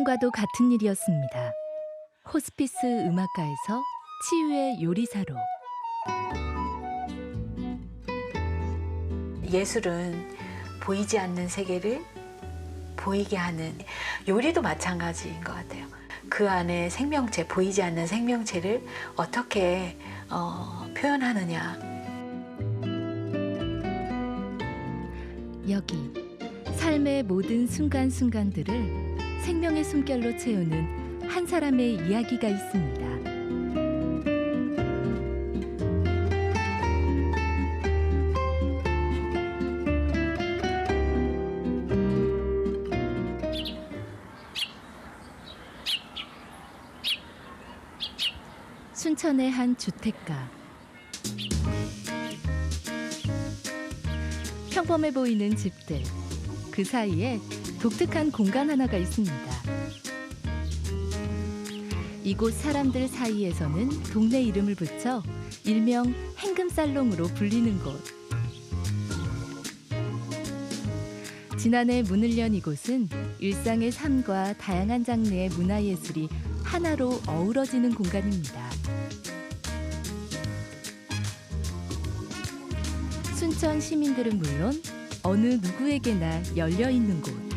운명과도 같은 일이었습니다. 호스피스 음악가에서 치유의 요리사로 예술은 보이지 않는 세계를 보이게 하는 요리도 마찬가지인 것 같아요. 그 안에 생명체, 보이지 않는 생명체를 어떻게 어, 표현하느냐. 여기 삶의 모든 순간순간들을 생명의 숨결로 채우는 한 사람의 이야기가 있습니다. 순천의 한 주택가. 평범해 보이는 집들. 그 사이에 독특한 공간 하나가 있습니다. 이곳 사람들 사이에서는 동네 이름을 붙여 일명 행금살롱으로 불리는 곳. 지난해 문을 연 이곳은 일상의 삶과 다양한 장르의 문화예술이 하나로 어우러지는 공간입니다. 순천 시민들은 물론 어느 누구에게나 열려 있는 곳.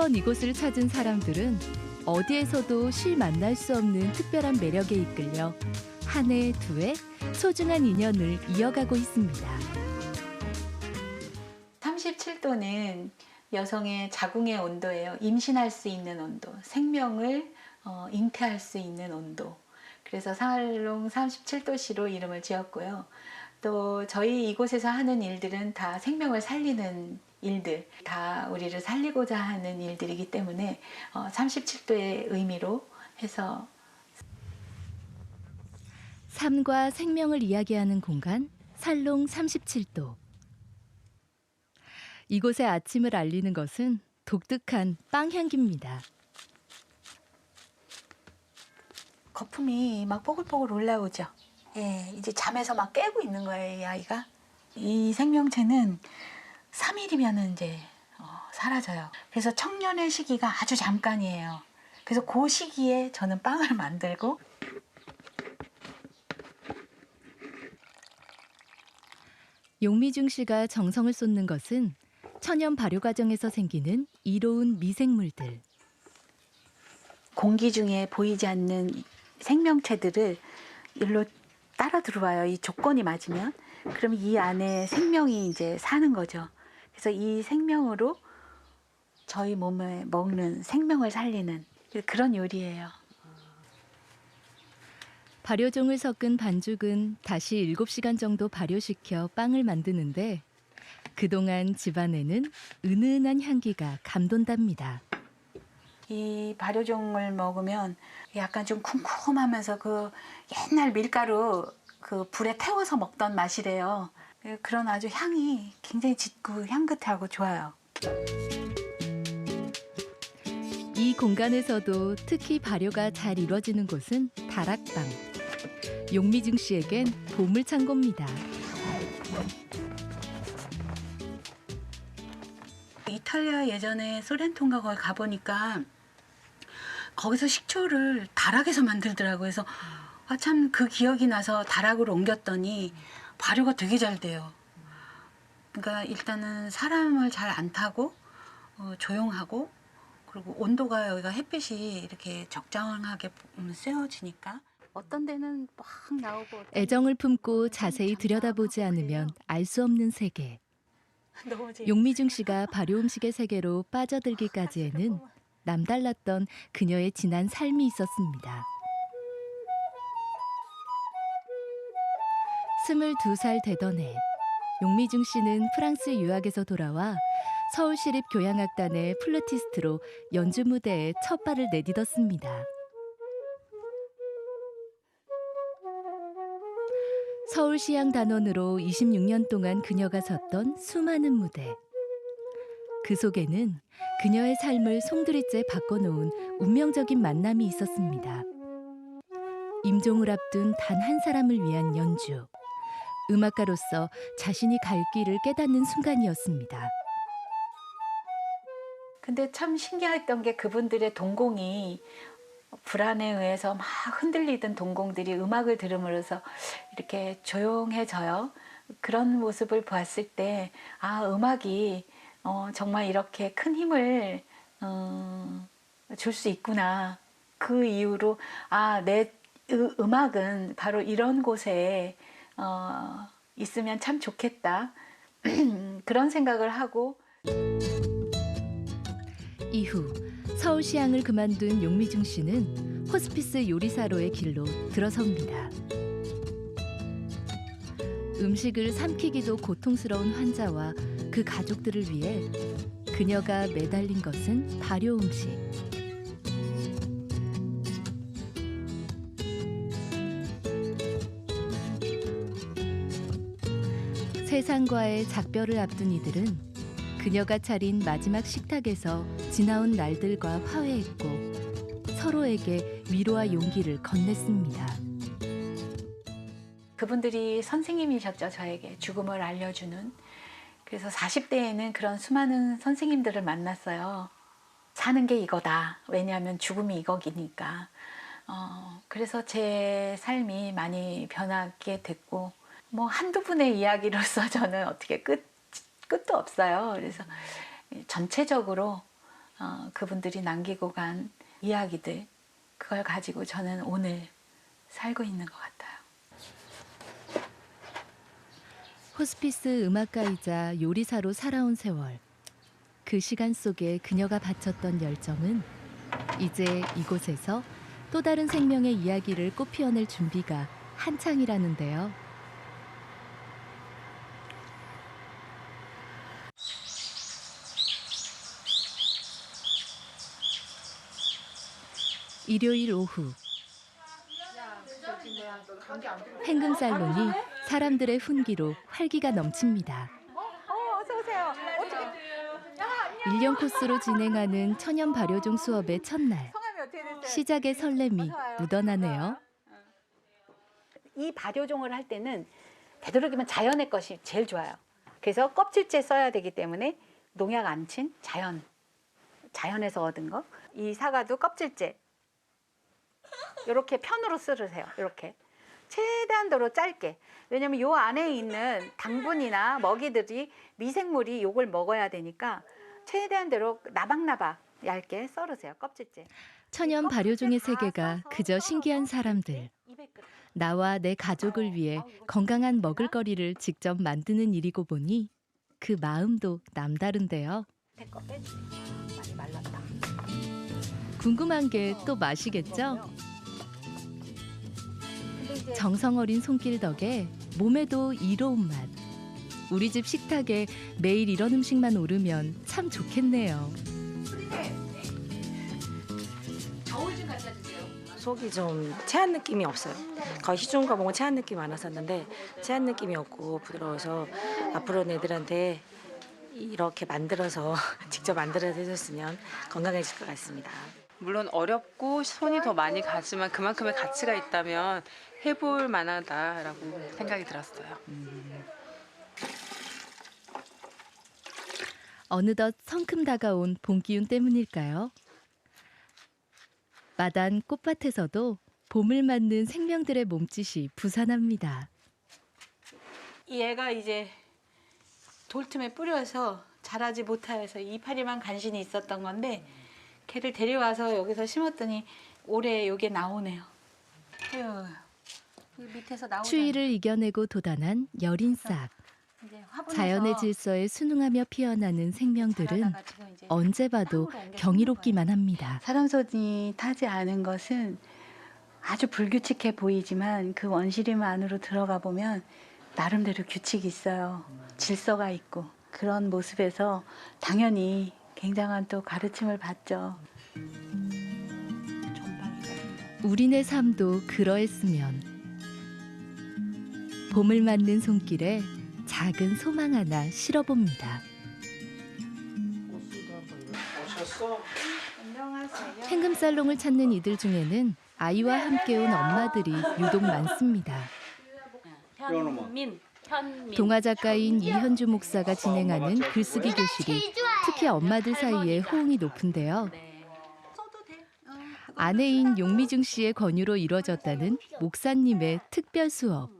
한번 이곳을 찾은 사람들은 어디에서도 쉬 만날 수 없는 특별한 매력에 이끌려 한 해, 두 해 소중한 인연을 이어가고 있습니다. 37도는 여성의 자궁의 온도예요. 임신할 수 있는 온도, 생명을 어, 잉태할 수 있는 온도. 그래서 살롱 37도시로 이름을 지었고요. 또 저희 이곳에서 하는 일들은 다 생명을 살리는 일들, 다 우리를 살리고자 하는 일들이기 때문에 어, 37도의 의미로 해서 삶과 생명을 이야기하는 공간 살롱 37도. 이곳의 아침을 알리는 것은 독특한 빵 향기입니다. 거품이 막 뽀글뽀글 올라오죠. 예, 이제 잠에서 막 깨고 있는 거예요, 이 아이가. 이 생명체는 3일이면 이제 어, 사라져요. 그래서 청년의 시기가 아주 잠깐이에요. 그래서 그 시기에 저는 빵을 만들고 용미중 씨가 정성을 쏟는 것은 천연 발효 과정에서 생기는 이로운 미생물들. 공기 중에 보이지 않는 생명체들을 일로 따라 들어와요. 이 조건이 맞으면. 그럼 이 안에 생명이 이제 사는 거죠. 그래서 이 생명으로 저희 몸에 먹는 생명을 살리는 그런 요리예요. 발효종을 섞은 반죽은 다시 7시간 정도 발효시켜 빵을 만드는데 그동안 집안에는 은은한 향기가 감돈답니다. 이 발효종을 먹으면 약간 좀 쿰쿰하면서 그 옛날 밀가루 그 불에 태워서 먹던 맛이래요. 그런 아주 향이 굉장히 짙고 향긋하고 좋아요. 이 공간에서도 특히 발효가 잘 이루어지는 곳은 다락방. 용미중 씨에겐 보물 창고입니다. 이탈리아 예전에 소렌토인가 거기 가보니까 거기서 식초를 다락에서 만들더라고요. 그래서 아, 참 그 기억이 나서 다락으로 옮겼더니 발효가 되게 잘 돼요. 그러니까 일단은 사람을 잘 안 타고 어, 조용하고 그리고 온도가 여기가 햇빛이 이렇게 적당하게 음, 쐬어지니까 어떤 데는 막 나오고 애정을 품고 데는 자세히 들여다보지 않으면. 알 수 없는 세계. 용미중 씨가 발효 음식의 세계로 빠져들기까지에는 남달랐던 그녀의 지난 삶이 있었습니다. 22살 되던 해 용미중 씨는 프랑스 유학에서 돌아와 서울시립 교향악단의 플루티스트로 연주 무대에 첫 발을 내딛었습니다. 서울시향 단원으로 26년 동안 그녀가 섰던 수많은 무대. 그 속에는 그녀의 삶을 송두리째 바꿔놓은 운명적인 만남이 있었습니다. 임종을 앞둔 단 한 사람을 위한 연주. 음악가로서 자신이 갈 길을 깨닫는 순간이었습니다. 근데 참 신기했던 게 그분들의 동공이 불안에 의해서 막 흔들리던 동공들이 음악을 들음으로써 이렇게 조용해져요. 그런 모습을 보았을 때, 아, 음악이 어, 정말 이렇게 큰 힘을 어, 줄수 있구나. 그 이후로, 아, 내 으- 음악은 바로 이런 곳에 어, 있으면 참 좋겠다. 그런 생각을 하고 이후 서울시향을 그만둔 용미중 씨는 호스피스 요리사로의 길로 들어섭니다. 음식을 삼키기도 고통스러운 환자와 그 가족들을 위해 그녀가 매달린 것은 발효 음식. 세상과의 작별을 앞둔 이들은 그녀가 차린 마지막 식탁에서 지나온 날들과 화해했고 서로에게 위로와 용기를 건넸습니다. 그분들이 선생님이셨죠, 저에게. 죽음을 알려주는. 그래서 40대에는 그런 수많은 선생님들을 만났어요. 사는 게 이거다. 왜냐하면 죽음이 이거기니까. 어, 그래서 제 삶이 많이 변하게 됐고, 뭐 한두 분의 이야기로서 저는 어떻게 끝, 끝도 없어요. 그래서 전체적으로 어, 그분들이 남기고 간 이야기들, 그걸 가지고 저는 오늘 살고 있는 것 같아요. 호스피스 음악가이자 요리사로 살아온 세월. 그 시간 속에 그녀가 바쳤던 열정은 이제 이곳에서 또 다른 생명의 이야기를 꽃피워낼 준비가 한창이라는데요. 일요일 오후 행금 살롱이 사람들의 훈기로 활기가 넘칩니다. 어서 오세요. 1년 코스로 진행하는 천연 발효종 수업의 첫날? 시작의 설렘이 묻어나네요. 이 발효종을 할 때는 되도록이면 자연의 것이 제일 좋아요. 그래서 껍질째 써야 되기 때문에 농약 안 친 자연, 자연에서 얻은 거. 이 사과도 껍질째. 이렇게 편으로 썰으세요. 이렇게 최대한도로 짧게. 왜냐면 요 안에 있는 당분이나 먹이들이 미생물이 요걸 먹어야 되니까 최대한대로 나박나박 얇게 썰으세요. 껍질째. 천연 발효종의 세계가 그저 신기한 사람들. 200g. 나와 내 가족을 위해 건강한 먹을거리를 직접 만드는 일이고 보니 그 마음도 남다른데요. 많이 말랐다. 궁금한 게 또 맛이겠죠? 근데 이제 정성 어린 손길 덕에 몸에도 이로운 맛. 우리 집 식탁에 매일 이런 음식만 오르면 참 좋겠네요. 속이 좀 체한 느낌이 없어요. 거의 시중 거봉은 체한 느낌이 많았었는데 체한 느낌이 없고 부드러워서 앞으로는 애들한테 이렇게 만들어서 직접 만들어서 해줬으면 건강해질 것 같습니다. 물론 어렵고 손이 더 많이 가지만 그만큼의 가치가 있다면 해볼 만하다라고 생각이 들었어요. 어느덧 성큼 다가온 봄 기운 때문일까요? 마단 꽃밭에서도 봄을 맞는 생명들의 몸짓이 부산합니다. 이 애가 이제 돌틈에 뿌려서 자라지 못하여서 이파리만 간신히 있었던 건데 걔를 데려와서 여기서 심었더니 올해 요게 나오네요. 휴, 여기 밑에서 나오잖아. 추위를 이겨내고 돋아난 여린 싹. 이제 화분에서 자연의 질서에 순응하며 피어나는 생명들은 자라다가 지금 이제 언제 봐도 땅으로 옮겨 경이롭기만 합니다. 사람 손이 타지 않은 것은 아주 불규칙해 보이지만 그 원시림 안으로 들어가 보면 나름대로 규칙이 있어요. 질서가 있고 그런 모습에서 당연히 굉장한 또 가르침을 받죠. 우리네 삶도 그러했으면 봄을 맞는 손길에 작은 소망 하나 실어봅니다. 행금 살롱을 찾는 이들 중에는 아이와 함께 온 엄마들이 유독 많습니다. 현민 동화 작가인 이현주 목사가 진행하는 글쓰기 교실이 특히 엄마들 사이에 호응이 높은데요. 아내인 용미중 씨의 권유로 이뤄졌다는 목사님의 특별 수업.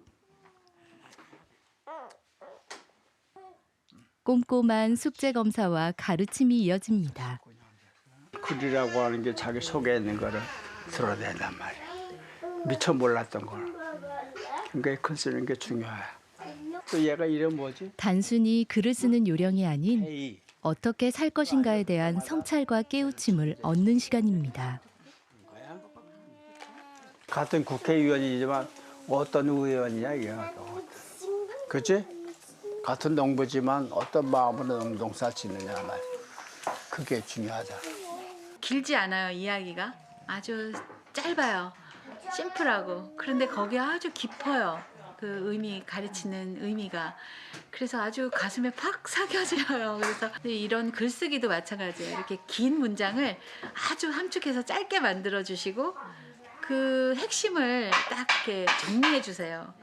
꼼꼼한 숙제 검사와 가르침이 이어집니다. 글이라고 하는 게 자기 속에 있는 거를 드러낸단 말이야. 미처 몰랐던 걸. 그러니까 글 쓰는 게 중요해. 또 얘가 이름 뭐지? 단순히 글을 쓰는 요령이 아닌. 어떻게 살 것인가에 대한 성찰과 깨우침을 얻는 시간입니다. 같은 국회의원이지만 어떤 의원이냐 이게. 그치? 같은 농부지만 어떤 마음으로 농사 짓느냐 말. 그게 중요하다. 길지 않아요 이야기가 아주 짧아요 심플하고 그런데 거기에 아주 깊어요 그 의미 가르치는 의미가 그래서 아주 가슴에 팍 사겨져요 그래서 이런 글쓰기도 마찬가지예요 이렇게 긴 문장을 아주 함축해서 짧게 만들어 주시고 그 핵심을 딱 이렇게 정리해 주세요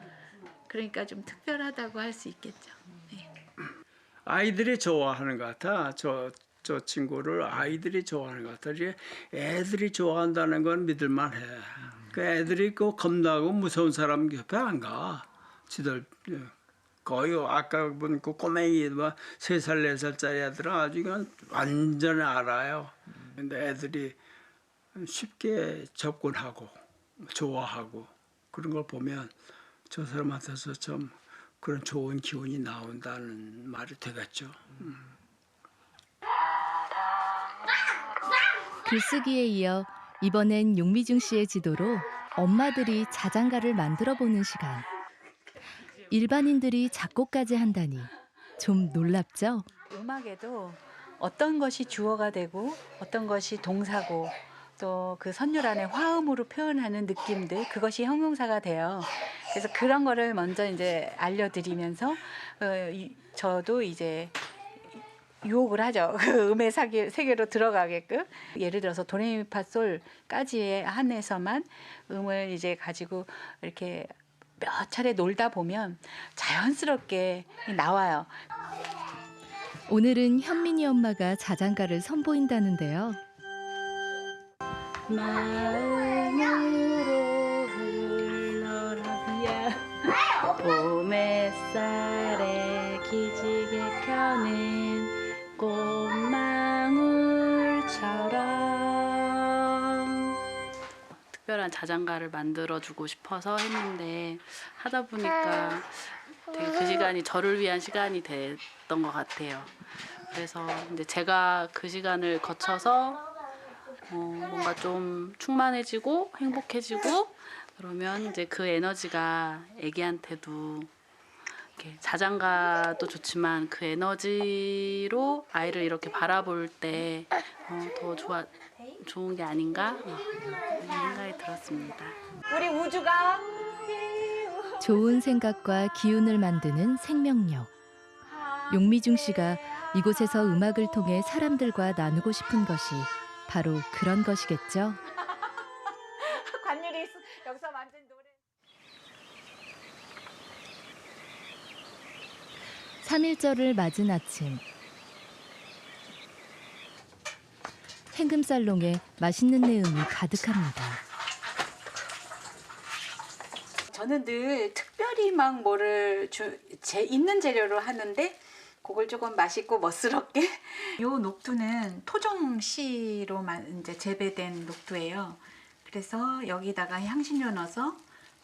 그러니까 좀 특별하다고 할 수 있겠죠 네. 아이들이 좋아하는 것 같아. 저, 저 친구를 아이들이 좋아하는 것 같아. 애들이 좋아한다는 건 믿을만 해. 그 애들이 그 겁나고 무서운 사람 옆에 안 가. 지들 예. 거의 아까 본 그 꼬맹이 뭐세살 네 살짜리 애들은 아주 그냥 완전히 알아요. 근데 애들이 쉽게 접근하고 좋아하고 그런 걸 보면 저 사람한테서 좀 그런 좋은 기운이 나온다는 말이 되겠죠. 글쓰기에 이어 이번엔 용미중 씨의 지도로 엄마들이 자장가를 만들어 보는 시간. 일반인들이 작곡까지 한다니 좀 놀랍죠? 음악에도 어떤 것이 주어가 되고 어떤 것이 동사고 또 그 선율 안에 화음으로 표현하는 느낌들 그것이 형용사가 돼요. 그래서 그런 거를 먼저 이제 알려드리면서 어, 이- 저도 이제 유혹을 하죠. 그 음의 세계, 세계로 들어가게끔 예를 들어서 도레미파솔까지의 한에서만 음을 이제 가지고 이렇게 몇 차례 놀다 보면 자연스럽게 나와요. 오늘은 현민이 엄마가 자장가를 선보인다는데요. 마음으로 흘러라비야 봄햇살에 기지개 켜는 꽃망울처럼 특별한 자장가를 만들어주고 싶어서 했는데 하다 보니까 되게 그 시간이 저를 위한 시간이 됐던 것 같아요. 그래서 이제 제가 그 시간을 거쳐서 어, 뭔가 좀 충만해지고 행복해지고 그러면 이제 그 에너지가 애기한테도 이렇게 자장가도 좋지만 그 에너지로 아이를 이렇게 바라볼 때 어, 더 좋아 좋은 게 아닌가 어, 그런 생각이 들었습니다. 우리 우주가 좋은 생각과 기운을 만드는 생명력. 용미중 씨가 이곳에서 음악을 통해 사람들과 나누고 싶은 것이 바로 그런 것이겠죠. 관율이 여기서 만든 노래 3일절을 맞은 아침. 행금살롱에 맛있는 내음이 가득합니다. 저는 늘 특별히 막 뭐를 주, 제 있는 재료로 하는데 그걸 조금 맛있고 멋스럽게 요 녹두는 토종 씨로만 이제 재배된 녹두예요. 그래서 여기다가 향신료 넣어서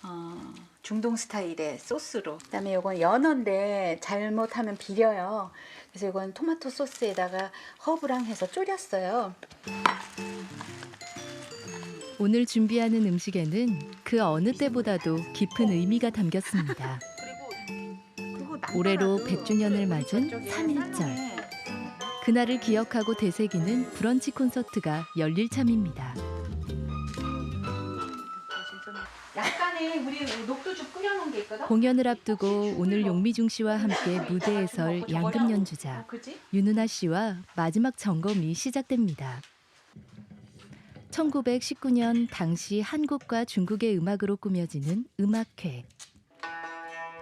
어, 중동 스타일의 소스로 그다음에 요건 연어인데 잘못하면 비려요. 그래서 이건 토마토 소스에다가 허브랑 해서 졸였어요. 오늘 준비하는 음식에는 그 어느 때보다도 깊은 의미가 담겼습니다. 올해로 남더라도 100주년을 맞은 저쪽에 3.1절. 산에 그날을 기억하고 되새기는 브런치 콘서트가 열릴 참입니다. 공연을 앞두고 오늘 용미중 씨와 함께 무대에 설 양금 연주자 어, 그지? 윤은아 씨와 마지막 점검이 시작됩니다. 1919년 당시 한국과 중국의 음악으로 꾸며지는 음악회.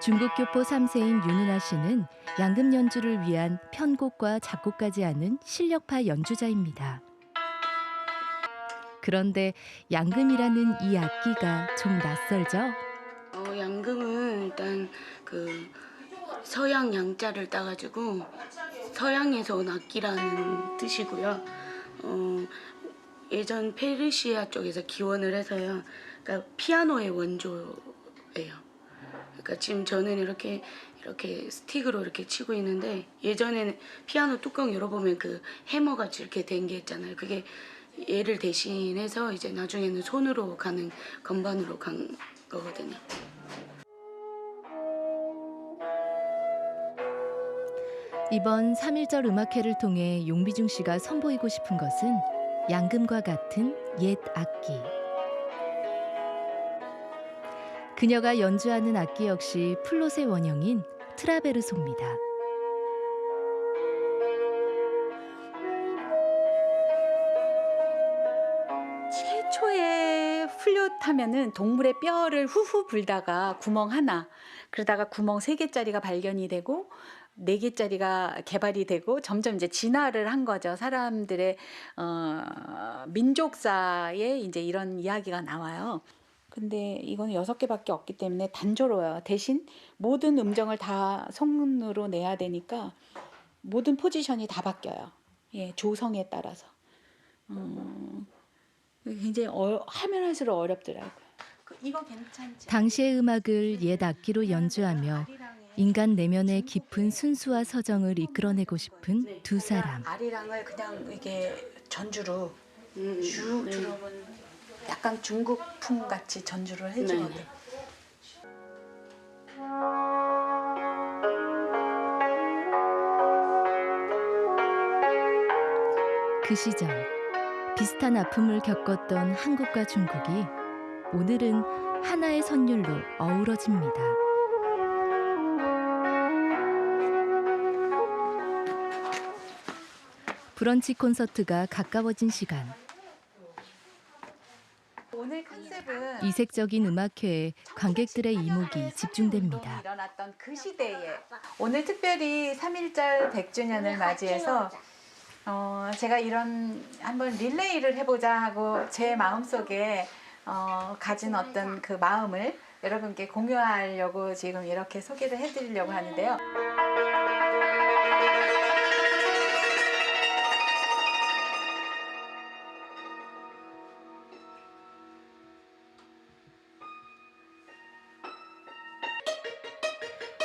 중국 교포 3세인 윤은아 씨는 양금 연주를 위한 편곡과 작곡까지 하는 실력파 연주자입니다. 그런데 양금이라는 이 악기가 좀 낯설죠? 어, 양금은 일단 그 서양 양자를 따가지고 서양에서 온 악기라는 뜻이고요. 어, 예전 페르시아 쪽에서 기원을 해서요. 그러니까 피아노의 원조예요. 그러니까 지금 저는 이렇게 이렇게 스틱으로 이렇게 치고 있는데 예전에는 피아노 뚜껑 열어보면 그 해머 같이 이렇게 된 게 있잖아요. 그게 얘를 대신해서 이제 나중에는 손으로 가는 건반으로 간 거거든요. 이번 3.1절 음악회를 통해 용비중 씨가 선보이고 싶은 것은 양금과 같은 옛 악기. 그녀가 연주하는 악기 역시 플롯의 원형인 트라베르소입니다. 최초의 플룻 하면은 동물의 뼈를 후후 불다가 구멍 하나 그러다가 구멍 세 개짜리가 발견이 되고 네 개짜리가 개발이 되고 점점 이제 진화를 한 거죠. 사람들의 어, 민족사에 이제 이런 이야기가 나와요. 근데 이거는 여섯 개밖에 없기 때문에 단조로워요. 대신 모든 음정을 다 손으로 내야 되니까 모든 포지션이 다 바뀌어요. 예, 조성에 따라서. 음, 굉장히 어, 하면 할수록 어렵더라고요. 이거 괜찮지? 당시의 음악을 옛 악기로 연주하며 인간 내면의 깊은 순수와 서정을 이끌어내고 싶은 두 사람. 아리랑을 그냥 이게 전주로 음, 쭉 네. 들어오면 약간 중국풍 같이 전주를 해주거든. 네. 그 시절 비슷한 아픔을 겪었던 한국과 중국이 오늘은 하나의 선율로 어우러집니다. 브런치 콘서트가 가까워진 시간. 오늘 컨셉은 이색적인 음악회에 관객들의 이목이 운동이 집중됩니다. 일어났던 그 시대에 오늘 특별히 3.1절 100주년을 맞이해서 어, 제가 이런 한번 릴레이를 해보자 하고 제 마음속에 어, 가진 어떤 그 마음을 여러분께 공유하려고 지금 이렇게 소개를 해드리려고 하는데요.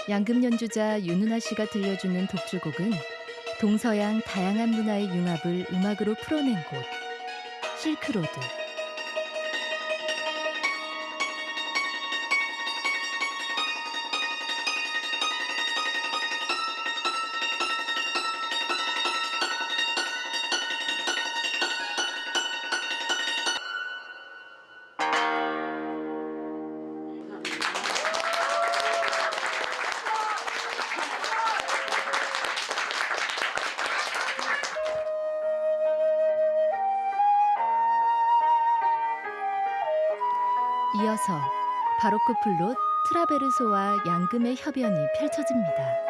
양금 연주자 윤은아 씨가 들려주는 독주곡은 동서양 다양한 문화의 융합을 음악으로 풀어낸 곳 실크로드. 플롯 트라베르소와 양금의 협연이 펼쳐집니다.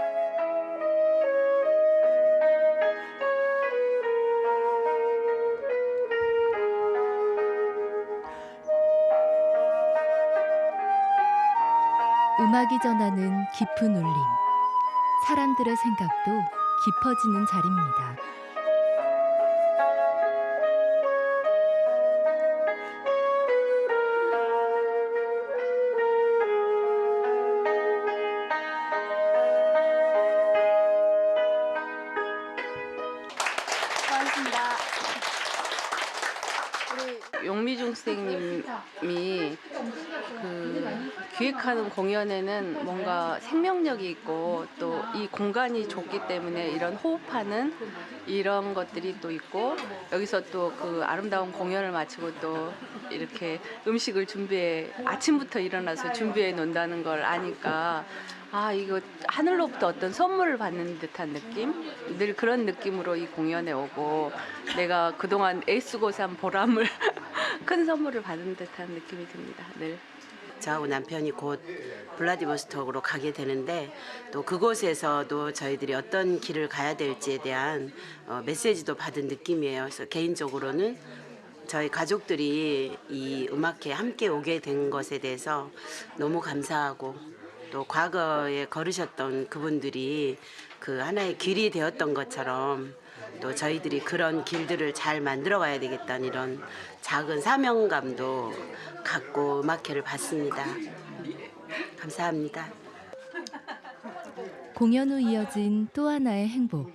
음악이 전하는 깊은 울림, 사람들의 생각도 깊어지는 자리입니다. 기획하는 공연에는 뭔가 생명력이 있고 또 이 공간이 좁기 때문에 이런 호흡하는 이런 것들이 또 있고 여기서 또 그 아름다운 공연을 마치고 또 이렇게 음식을 준비해 아침부터 일어나서 준비해 놓는다는 걸 아니까 아 이거 하늘로부터 어떤 선물을 받는 듯한 느낌? 늘 그런 느낌으로 이 공연에 오고 내가 그동안 애쓰고 산 보람을 큰 선물을 받은 듯한 느낌이 듭니다 늘 저하고 남편이 곧 블라디보스톡으로 가게 되는데 또 그곳에서도 저희들이 어떤 길을 가야 될지에 대한 어, 메시지도 받은 느낌이에요. 그래서 개인적으로는 저희 가족들이 이 음악회에 함께 오게 된 것에 대해서 너무 감사하고 또 과거에 걸으셨던 그분들이 그 하나의 길이 되었던 것처럼 또 저희들이 그런 길들을 잘 만들어 가야 되겠다는 이런 작은 사명감도 갖고 음악회를 봤습니다. 감사합니다. 공연 후 이어진 또 하나의 행복.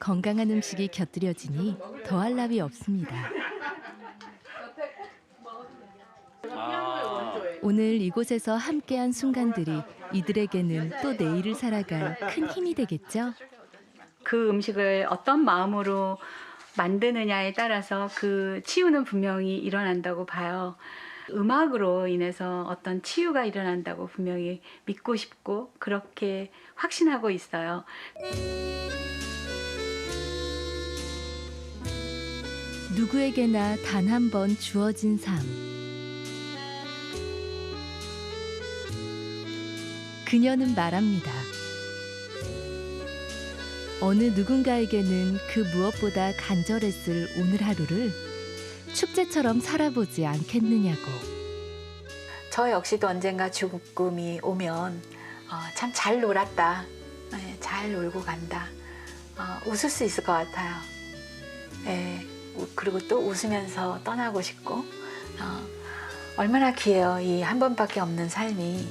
건강한 음식이 곁들여지니 더할 나위 없습니다. 오늘 이곳에서 함께한 순간들이 이들에게는 또 내일을 살아갈 큰 힘이 되겠죠? 그 음식을 어떤 마음으로 만드느냐에 따라서 그 치유는 분명히 일어난다고 봐요. 음악으로 인해서 어떤 치유가 일어난다고 분명히 믿고 싶고 그렇게 확신하고 있어요. 누구에게나 단 한 번 주어진 삶. 그녀는 말합니다. 어느 누군가에게는 그 무엇보다 간절했을 오늘 하루를 축제처럼 살아보지 않겠느냐고. 저 역시도 언젠가 죽음이 오면 어, 참잘 놀았다. 네, 잘 놀고 간다. 어, 웃을 수 있을 것 같아요. 예, 우- 그리고 또 웃으면서 떠나고 싶고 어, 얼마나 귀해요. 이 한 번밖에 없는 삶이